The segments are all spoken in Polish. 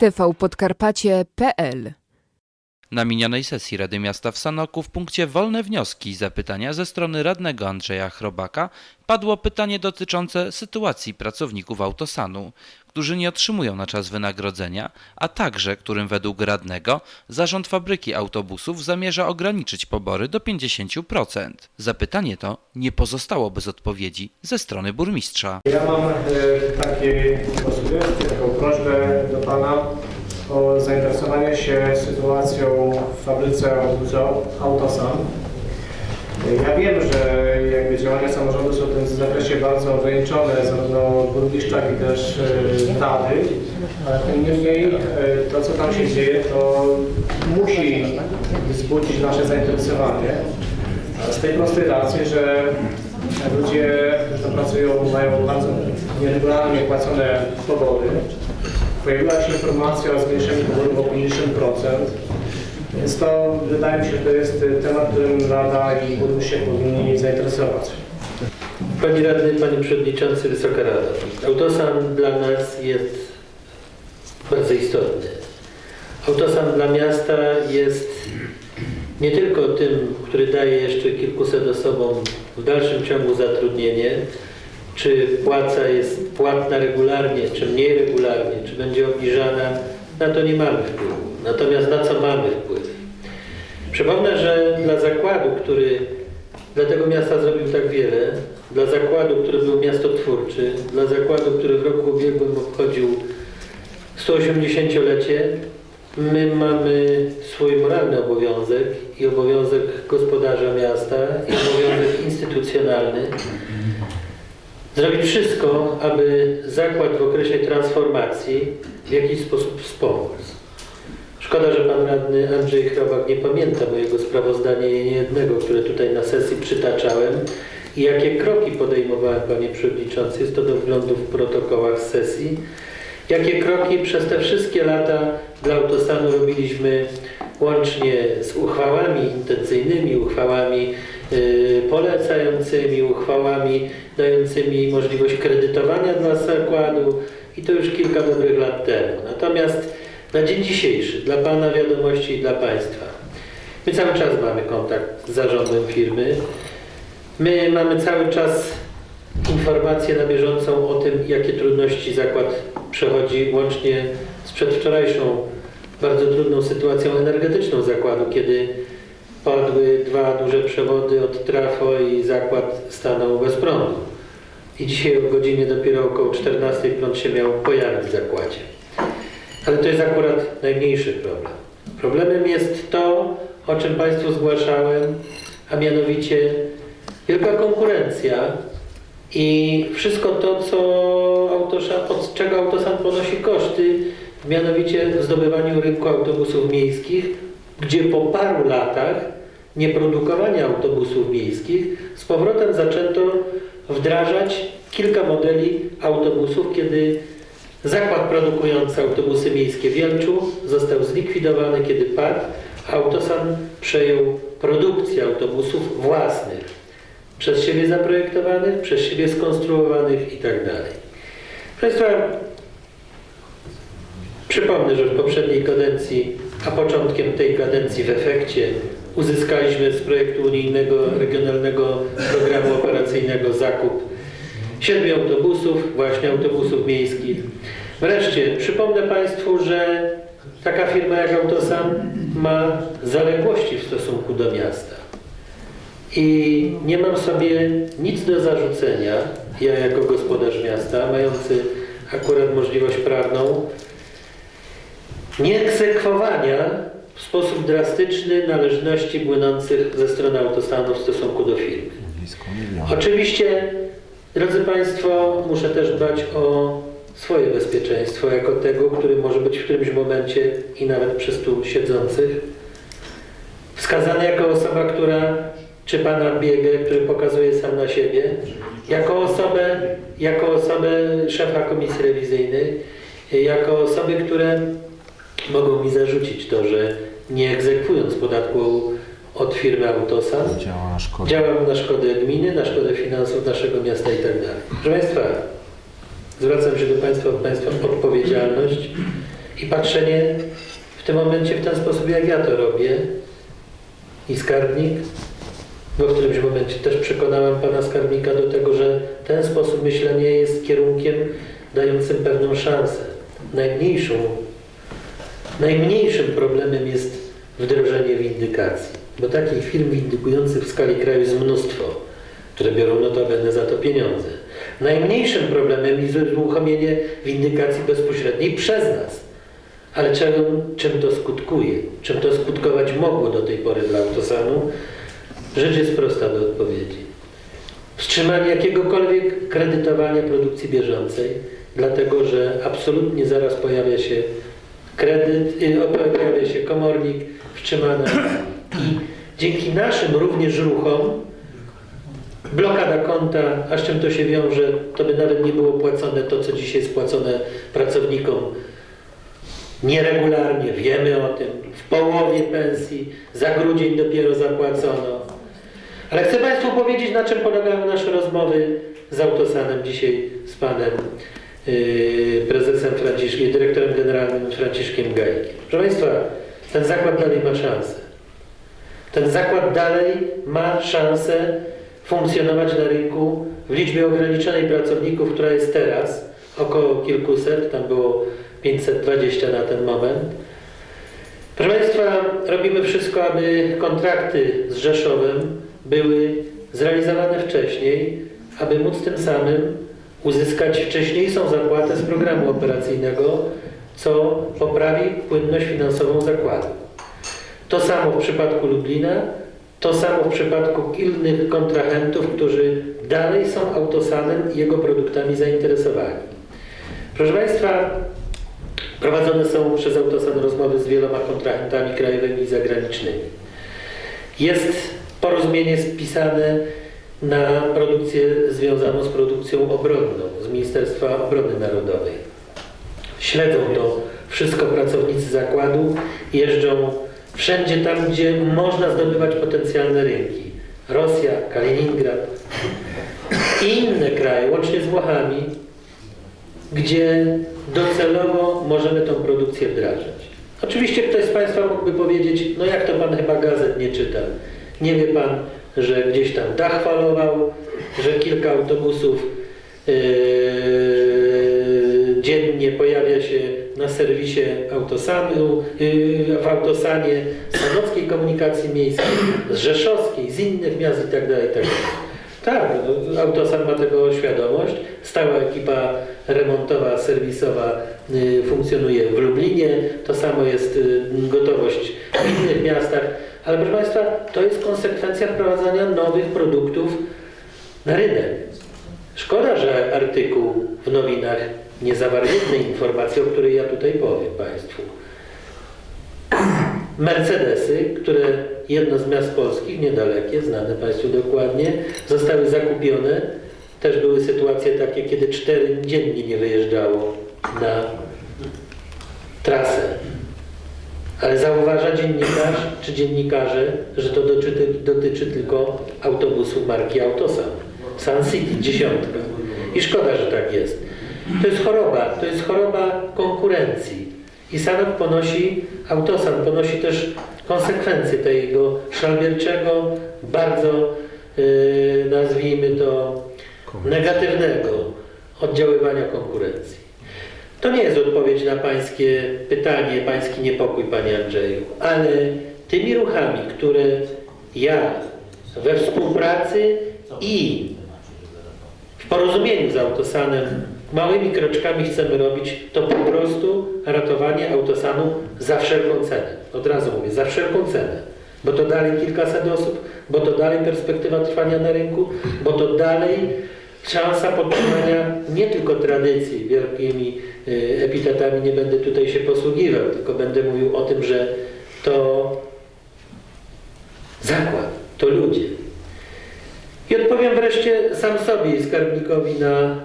tvpodkarpacie.pl Na minionej sesji Rady Miasta w Sanoku w punkcie Wolne wnioski i zapytania ze strony radnego Andrzeja Chrobaka padło pytanie dotyczące sytuacji pracowników Autosanu, którzy nie otrzymują na czas wynagrodzenia, a także którym według radnego zarząd fabryki autobusów zamierza ograniczyć pobory do 50%. Zapytanie to nie pozostało bez odpowiedzi ze strony burmistrza. Ja mam e, takie taką prośbę do Pana o zainteresowanie się sytuacją w fabryce Autosan. E, Ja wiem, że jakby działania samorządu są w tym zakresie bardzo ograniczone, zarówno burmistrza, jak i też e, rady, ale tym niemniej e, to, co tam się dzieje, to musi wzbudzić nasze zainteresowanie. Z tej prostej racji, że ludzie, którzy tam pracują, mają bardzo nieregularnie płacone pobory. Pojawiła się informacja o zmniejszeniu poborów o 50%. Więc to wydaje mi się, że to jest temat, którym Rada i burmistrz się powinni zainteresować. Panie Radny, Panie Przewodniczący, Wysoka Rado. Autosan dla nas jest bardzo istotny. Autosan dla miasta jest nie tylko tym, który daje jeszcze kilkuset osobom w dalszym ciągu zatrudnienie, czy płaca jest płatna regularnie, czy mniej regularnie, czy będzie obniżana, na to nie mamy wpływu. Natomiast na co mamy wpływ? Przypomnę, że dla zakładu, który dla tego miasta zrobił tak wiele, dla zakładu, który był miastotwórczy, dla zakładu, który w roku ubiegłym obchodził 180-lecie, my mamy swój moralny obowiązek i obowiązek gospodarza miasta i obowiązek instytucjonalny zrobić wszystko, aby zakład w okresie transformacji w jakiś sposób wspomóc. Szkoda, że pan radny Andrzej Chrobak nie pamięta mojego sprawozdania niejednego, które tutaj na sesji przytaczałem i jakie kroki podejmowałem, panie przewodniczący, jest to do wglądu w protokołach sesji, jakie kroki przez te wszystkie lata dla Autosanu robiliśmy łącznie z uchwałami intencyjnymi, uchwałami polecającymi, uchwałami dającymi możliwość kredytowania dla zakładu i to już kilka dobrych lat temu. Natomiast na dzień dzisiejszy, dla Pana wiadomości i dla Państwa, my cały czas mamy kontakt z zarządem firmy. My mamy cały czas informację na bieżącą o tym, jakie trudności zakład przechodzi, łącznie z przedwczorajszą bardzo trudną sytuacją energetyczną zakładu, kiedy padły dwa duże przewody od trafo i zakład stanął bez prądu. I dzisiaj o godzinie dopiero około 14 prąd się miał pojawić w zakładzie. Ale to jest akurat najmniejszy problem. Problemem jest to, o czym Państwu zgłaszałem, a mianowicie wielka konkurencja i wszystko to, co autosa, od czego Autosan ponosi koszty, mianowicie zdobywaniu rynku autobusów miejskich, gdzie po paru latach nieprodukowania autobusów miejskich z powrotem zaczęto wdrażać kilka modeli autobusów, kiedy zakład produkujący autobusy miejskie w Wielczu został zlikwidowany, kiedy padł, Autosan przejął produkcję autobusów własnych. Przez siebie zaprojektowanych, przez siebie skonstruowanych i tak Państwa, przypomnę, że w poprzedniej kadencji, a początkiem tej kadencji w efekcie uzyskaliśmy z projektu unijnego regionalnego programu operacyjnego zakup siedmiu autobusów, właśnie autobusów miejskich. Wreszcie przypomnę Państwu, że taka firma jak Autosan ma zaległości w stosunku do miasta. I nie mam sobie nic do zarzucenia, ja jako gospodarz miasta, mający akurat możliwość prawną, nieegzekwowania w sposób drastyczny należności płynących ze strony autostanu w stosunku do firmy. Oczywiście, drodzy Państwo, muszę też dbać o swoje bezpieczeństwo, jako tego, który może być w którymś momencie i nawet przez tu siedzących wskazany jako osoba, która czy pana biegę, który pokazuje sam na siebie, jako osobę, jako osobę szefa komisji rewizyjnej, jako osoby, które mogą mi zarzucić to, że nie egzekwując podatku od firmy Autosan, Działa na szkodę. działam na szkodę gminy, na szkodę finansów naszego miasta i tak dalej. Proszę Państwa, zwracam się do Państwa o Państwa odpowiedzialność i patrzenie w tym momencie w ten sposób, jak ja to robię i skarbnik, bo w którymś momencie też przekonałem pana skarbnika do tego, że ten sposób myślenia jest kierunkiem dającym pewną szansę. Najmniejszą, najmniejszym problemem jest wdrożenie windykacji, bo takich firm windykujących w skali kraju jest mnóstwo, które biorą notabene za to pieniądze. Najmniejszym problemem jest uruchomienie windykacji bezpośredniej przez nas. Ale czym, czym to skutkuje? Czym to skutkować mogło do tej pory dla Autosanu? Rzecz jest prosta do odpowiedzi. Wstrzymanie jakiegokolwiek kredytowania produkcji bieżącej, dlatego że absolutnie zaraz pojawia się kredyt, y, pojawia się komornik, wstrzymana i dzięki naszym również ruchom blokada konta, a z czym to się wiąże, to by nawet nie było płacone to, co dzisiaj jest płacone pracownikom. Nieregularnie, wiemy o tym, w połowie pensji, za grudzień dopiero zapłacono. Ale chcę Państwu powiedzieć, na czym polegają nasze rozmowy z Autosanem dzisiaj z Panem prezesem Franciszkiem, dyrektorem generalnym Franciszkiem Gajkiem. Proszę Państwa, ten zakład dalej ma szansę. Ten zakład dalej ma szansę funkcjonować na rynku w liczbie ograniczonej pracowników, która jest teraz, około kilkuset, tam było 520 na ten moment. Proszę Państwa, robimy wszystko, aby kontrakty z Rzeszowem były zrealizowane wcześniej, aby móc tym samym uzyskać wcześniejszą zapłatę z programu operacyjnego, co poprawi płynność finansową zakładu. To samo w przypadku Lublina, to samo w przypadku innych kontrahentów, którzy dalej są Autosanem i jego produktami zainteresowani. Proszę Państwa, prowadzone są przez Autosan rozmowy z wieloma kontrahentami krajowymi i zagranicznymi. Jest porozumienie spisane na produkcję związaną z produkcją obronną z Ministerstwa Obrony Narodowej. Śledzą to wszystko pracownicy zakładu, jeżdżą wszędzie tam, gdzie można zdobywać potencjalne rynki. Rosja, Kaliningrad i inne kraje, łącznie z Włochami, gdzie docelowo możemy tą produkcję wdrażać. Oczywiście ktoś z Państwa mógłby powiedzieć, no jak to Pan chyba gazet nie czyta. Nie wie Pan, że gdzieś tam dach falował, że kilka autobusów yy, dziennie pojawia się na serwisie Autosanu, yy, w Autosanie, z Sanockiej Komunikacji Miejskiej, z Rzeszowskiej, z innych miast itd. itd. Tak, no, Autosan ma tego świadomość. Stała ekipa remontowa, serwisowa y, funkcjonuje w Lublinie. To samo jest gotowość w innych miastach. Ale proszę Państwa, to jest konsekwencja wprowadzania nowych produktów na rynek. Szkoda, że artykuł w nowinach nie zawarł jednej informacji, o której ja tutaj powiem Państwu. Mercedesy, które jedno z miast polskich, niedalekie, znane Państwu dokładnie, zostały zakupione. Też były sytuacje takie, kiedy cztery dziennie nie wyjeżdżało na trasę. Ale zauważa dziennikarz czy dziennikarze, że to dotyczy, dotyczy tylko autobusu marki Autosan. Sun City, dziesiątka. I szkoda, że tak jest. To jest choroba, to jest choroba konkurencji. I Sanok ponosi, Autosan ponosi też konsekwencje tego szalbierczego, bardzo yy, nazwijmy to negatywnego oddziaływania konkurencji. To nie jest odpowiedź na Pańskie pytanie, Pański niepokój, Panie Andrzeju, ale tymi ruchami, które ja we współpracy i w porozumieniu z Autosanem małymi kroczkami chcemy robić, to po prostu ratowanie Autosanu za wszelką cenę. Od razu mówię, za wszelką cenę. Bo to dalej kilkaset osób, bo to dalej perspektywa trwania na rynku, bo to dalej szansa podtrzymania nie tylko tradycji wielkimi y, epitetami, nie będę tutaj się posługiwał, tylko będę mówił o tym, że to zakład, to ludzie. I odpowiem wreszcie sam sobie i skarbnikowi na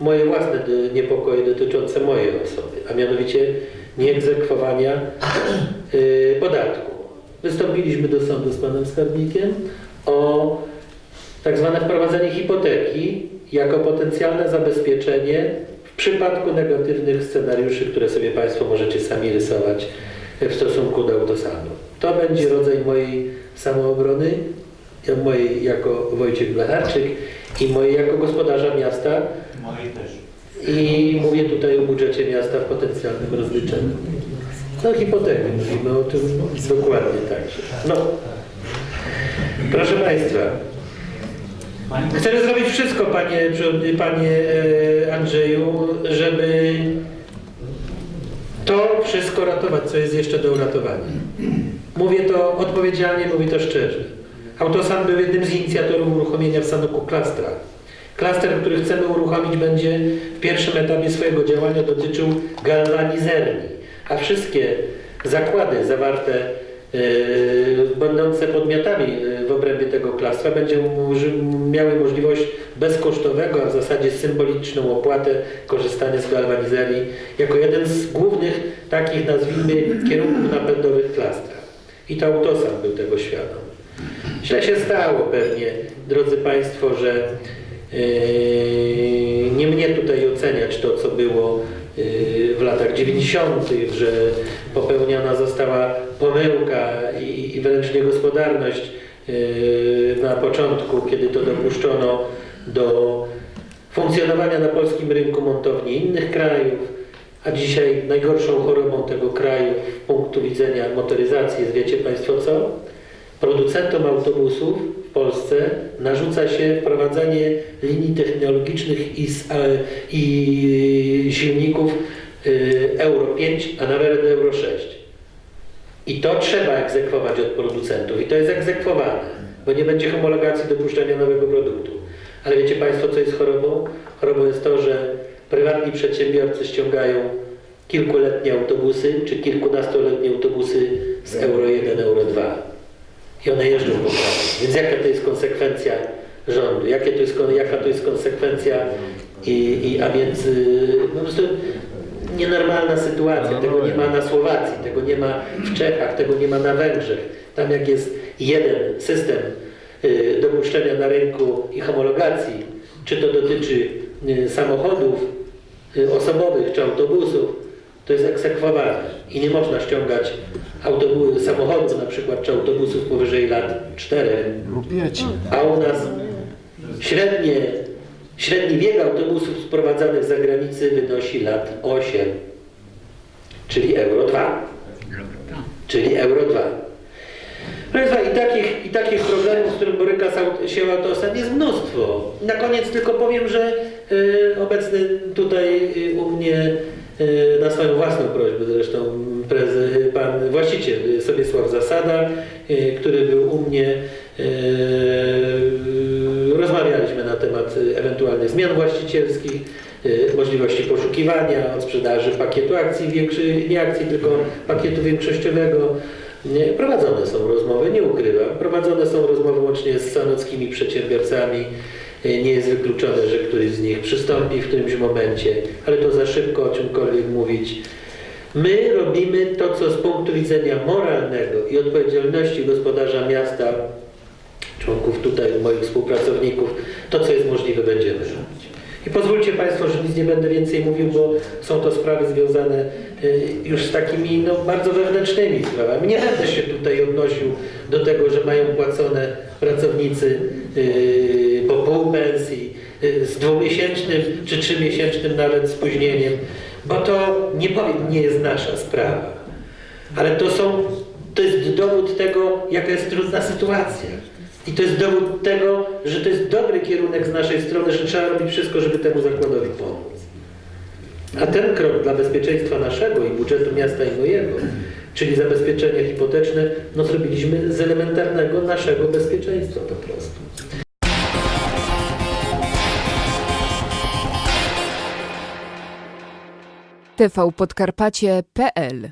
moje własne niepokoje dotyczące mojej osoby, a mianowicie nieegzekwowania y, podatku. Wystąpiliśmy do sądu z panem skarbnikiem o tak zwane wprowadzenie hipoteki jako potencjalne zabezpieczenie w przypadku negatywnych scenariuszy, które sobie Państwo możecie sami rysować w stosunku do autosanu. To będzie rodzaj mojej samoobrony, mojej jako Wojciech Blecharczyk i mojej jako gospodarza miasta. Mojej też. I mówię tutaj o budżecie miasta w potencjalnym rozliczeniu. No hipoteki, mówimy o tym dokładnie także. No, proszę Państwa, chcę zrobić wszystko, Panie, panie e, Andrzeju, żeby to wszystko ratować, co jest jeszcze do uratowania. Mówię to odpowiedzialnie, mówię to szczerze. Autosan był jednym z inicjatorów uruchomienia w Sanoku klastra. Klaster, który chcemy uruchomić, będzie w pierwszym etapie swojego działania dotyczył galwanizerni, a wszystkie zakłady zawarte, yy, będące podmiotami yy, w obrębie tego klastra, moży- miały możliwość bezkosztowego, a w zasadzie symboliczną opłatę korzystania z galwanizerii jako jeden z głównych takich, nazwijmy, kierunków napędowych klastra. I to Autosan był tego świadom. Źle się stało pewnie, drodzy Państwo, że yy, nie mnie tutaj oceniać to, co było yy, w latach 90., że popełniona została pomyłka i, i wręcz niegospodarność na początku, kiedy to dopuszczono do funkcjonowania na polskim rynku montowni innych krajów, a dzisiaj najgorszą chorobą tego kraju z punktu widzenia motoryzacji jest, wiecie Państwo co? Producentom autobusów w Polsce narzuca się wprowadzanie linii technologicznych i, i silników y, Euro 5, a nawet Euro 6. I to trzeba egzekwować od producentów i to jest egzekwowane, bo nie będzie homologacji dopuszczenia nowego produktu. Ale wiecie Państwo, co jest chorobą? Chorobą jest to, że prywatni przedsiębiorcy ściągają kilkuletnie autobusy czy kilkunastoletnie autobusy z Euro 1, Euro 2 i one jeżdżą po kraju. Więc jaka to jest konsekwencja rządu? Jakie to jest, jaka to jest konsekwencja i, i a więc prostu nienormalna sytuacja. Tego nie ma na Słowacji, tego nie ma w Czechach, tego nie ma na Węgrzech. Tam jak jest jeden system y, dopuszczenia na rynku i homologacji, czy to dotyczy y, samochodów y, osobowych czy autobusów, to jest egzekwowane i nie można ściągać samochodów na przykład czy autobusów powyżej lat 4, a u nas średnie, średni wiek autobusów sprowadzanych z zagranicy wynosi lat 8, czyli Euro 2. Czyli Euro 2. Proszę i takich, i takich problemów, z którym boryka się Autosan jest mnóstwo. Na koniec tylko powiem, że y, obecny tutaj y, u mnie y, na swoją własną prośbę zresztą prezy, pan właściciel Sobiesław Zasada, y, który był u mnie, y, temat y, ewentualnych zmian właścicielskich, y, możliwości poszukiwania, od sprzedaży pakietu akcji, większy, nie akcji, tylko pakietu większościowego. Prowadzone są rozmowy, nie ukrywam. Prowadzone są rozmowy łącznie z sanockimi przedsiębiorcami. Y, Nie jest wykluczone, że któryś z nich przystąpi w którymś momencie, ale to za szybko o czymkolwiek mówić. My robimy to, co z punktu widzenia moralnego i odpowiedzialności gospodarza miasta, członków tutaj, moich współpracowników, to, co jest możliwe, będziemy robić. I pozwólcie Państwo, że nic nie będę więcej mówił, bo są to sprawy związane y, już z takimi no, bardzo wewnętrznymi sprawami. Nie będę się tutaj odnosił do tego, że mają płacone pracownicy y, po pół pensji, y, z dwumiesięcznym czy trzymiesięcznym nawet spóźnieniem, bo to nie powiem, nie jest nasza sprawa. Ale to są, to jest dowód tego, jaka jest trudna sytuacja. I to jest dowód tego, że to jest dobry kierunek z naszej strony, że trzeba robić wszystko, żeby temu zakładowi pomóc. A ten krok dla bezpieczeństwa naszego i budżetu miasta i mojego, czyli zabezpieczenia hipoteczne, no zrobiliśmy z elementarnego naszego bezpieczeństwa po prostu. tvpodkarpacie.pl